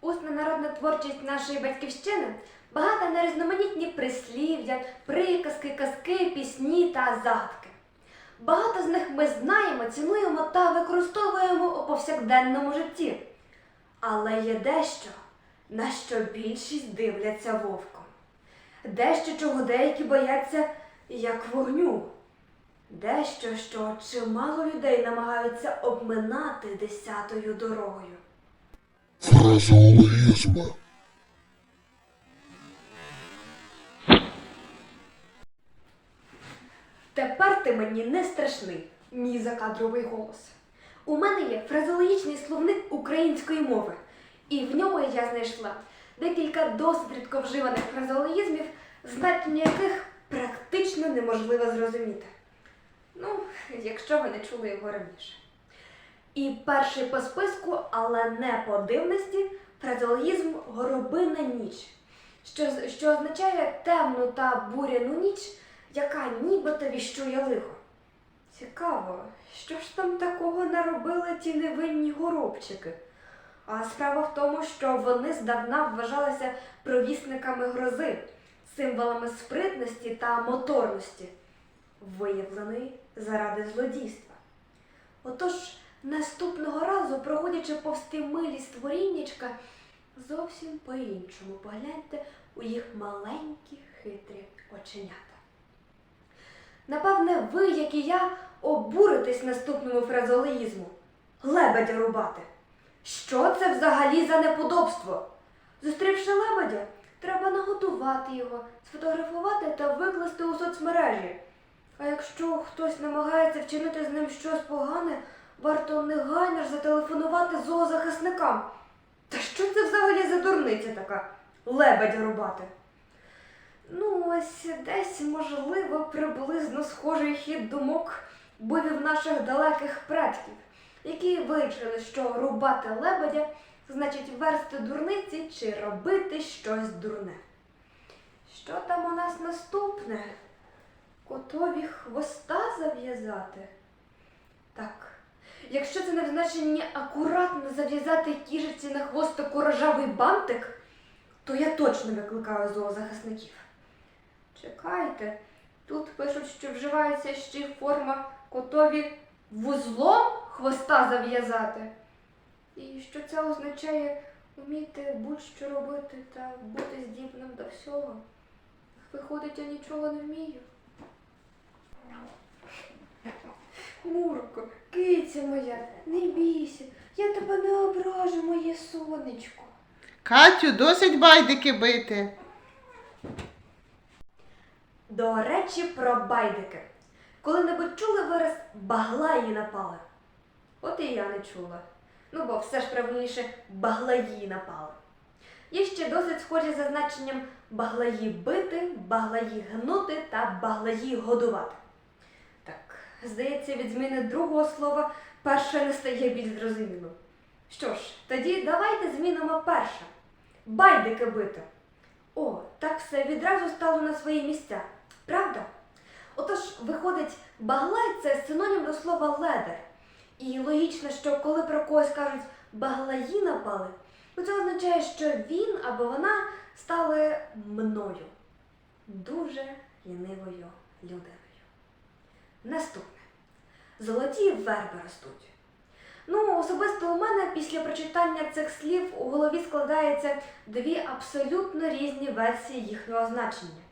Усна народна творчість нашої батьківщини багата на різноманітні прислів'я, приказки, казки, пісні та загадки. Багато з них ми знаємо, цінуємо та використовуємо у повсякденному житті. Але є дещо, на що більшість дивляться вовком. Дещо, чого деякі бояться, як вогню. Дещо, що чимало людей намагаються обминати десятою дорогою. Фразеологізми. Тепер ти мені не страшний, мій закадровий голос. У мене є фразеологічний словник української мови, і в ньому я знайшла декілька досить рідко вживаних фразеологізмів, значення яких практично неможливо зрозуміти. Ну, якщо ви не чули його раніше. І перший по списку, але не по дивності, фразеологізм горобина ніч, що, що означає темну та буряну ніч, яка нібито віщує лихо. Цікаво, що ж там такого наробили ті невинні горобчики? А справа в тому, що вони здавна вважалися провісниками грози, символами спритності та моторності, виявленої заради злодійства. Отож, наступного разу, проходячи повз ті милі створіннячка, зовсім по-іншому погляньте у їх маленькі хитрі оченята. Напевне, ви, як і я, обуритесь наступному фразеологізму лебедя рубати. Що це взагалі за неподобство? Зустрівши лебедя, треба наготувати його, сфотографувати та викласти у соцмережі. А якщо хтось намагається вчинити з ним щось погане, варто негайно ж зателефонувати зоозахисникам. Та що це взагалі за дурниця така? Лебедя рубати. Ну, ось десь, можливо, приблизно схожий хід думок був і в наших далеких предків, які вирішили, що рубати лебедя значить версти дурниці чи робити щось дурне. Що там у нас наступне? Котові хвоста зав'язати? Якщо це не в значенні акуратно зав'язати кіжиці на хвостику рожавий бантик, то я точно викликаю зоозахисників. Чекайте, тут пишуть, що вживається ще й форма котові вузлом хвоста зав'язати. І що це означає вміти будь-що робити та бути здібним до всього. Виходить, я нічого не вмію. Мурко, киця моя, не бійся, я тебе не ображу, моє сонечко. Катю, досить байдики бити. До речі, про байдики. Коли-небудь чули вираз баглаї напали? От і я не чула. Ну, бо все ж правильніше баглаї напали. Є ще досить схожі за значенням баглаї бити, баглаї гнути та баглаї годувати. Здається, від зміни другого слова перше не стає більш зрозуміло. Що ж, тоді давайте змінимо перше. Байдики бити. О, так все відразу стало на свої місця, правда? Отож, виходить, баглай це синонім до слова ледер. І логічно, що коли про когось кажуть баглаї напали, то це означає, що він або вона стали мною, дуже лінивою людиною. Наступне. Золоті верби ростуть. Ну, особисто у мене після прочитання цих слів у голові складається дві абсолютно різні версії їхнього значення.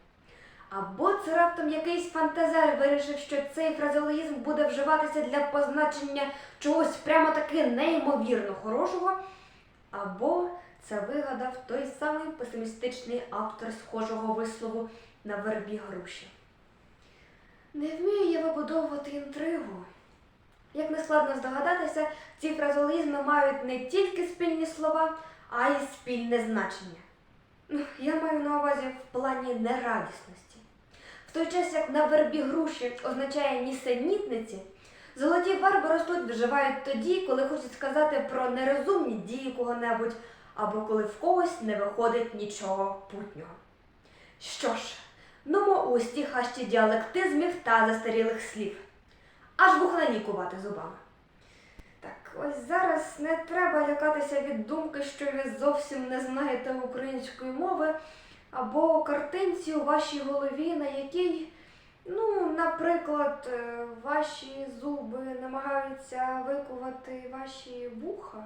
Або це раптом якийсь фантазер вирішив, що цей фразеологізм буде вживатися для позначення чогось прямо таки неймовірно хорошого, або це вигадав той самий песимістичний автор схожого вислову на вербі груші. Не вмію я вибудовувати інтригу. Як не складно здогадатися, ці фразеологізми мають не тільки спільні слова, а й спільне значення. Ну, я маю на увазі в плані нерадісності. В той час, як на вербі груші означає нісенітниці, золоті верби ростуть вживають тоді, коли хочуть сказати про нерозумні дії кого-небудь, або коли в когось не виходить нічого путнього. Що ж, нумо усті хащі діалектизмів та застарілих слів аж вуха лікувати зубами. Так, ось зараз не треба лякатися від думки, що ви зовсім не знаєте української мови, або картинці у вашій голові, на якій, ну, наприклад, е, ваші зуби намагаються викувати ваші вуха.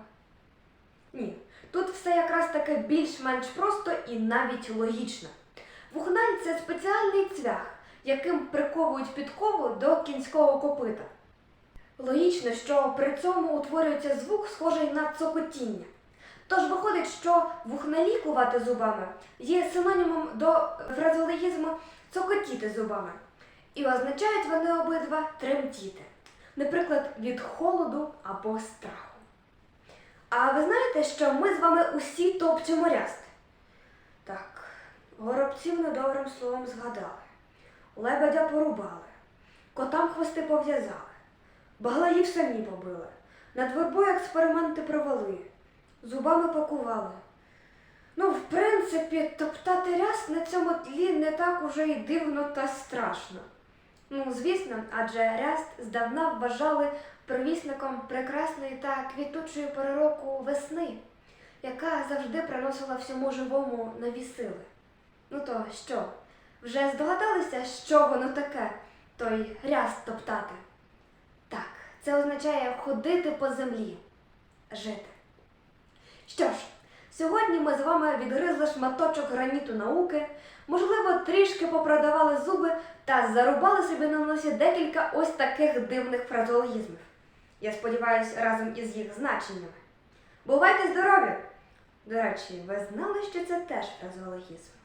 Ні, тут все якраз таки більш-менш просто і навіть логічно. Вухналь це спеціальний цвях, яким приковують підкову до кінського копита. Логічно, що при цьому утворюється звук, схожий на цокотіння. Тож виходить, що вухналікувати зубами є синонімом до фразеологізму цокотіти зубами. І означають вони обидва тремтіти, наприклад, від холоду або страху. А ви знаєте, що ми з вами усі топчемо ряст? Так, горобців недобрим словом згадали, лебедя порубали, котам хвости пов'язали, баглаїв самі побили, над вербою експерименти провели, зубами пакували. Ну, в принципі, топтати ряст на цьому тлі не так уже й дивно та страшно. Ну, звісно, адже ряст здавна вважали провісником прекрасної та квітучої пори весни, яка завжди приносила всьому живому нові сили. Ну то що, вже здогадалися, що воно таке, той ряст топтати? Так, це означає ходити по землі, жити. Що ж, сьогодні ми з вами відгризли шматочок граніту науки, можливо, трішки попродавали зуби та зарубали собі на носі декілька ось таких дивних фразеологізмів. Я сподіваюся, разом із їх значеннями. Бувайте здорові! До речі, ви знали, що це теж фразеологізм?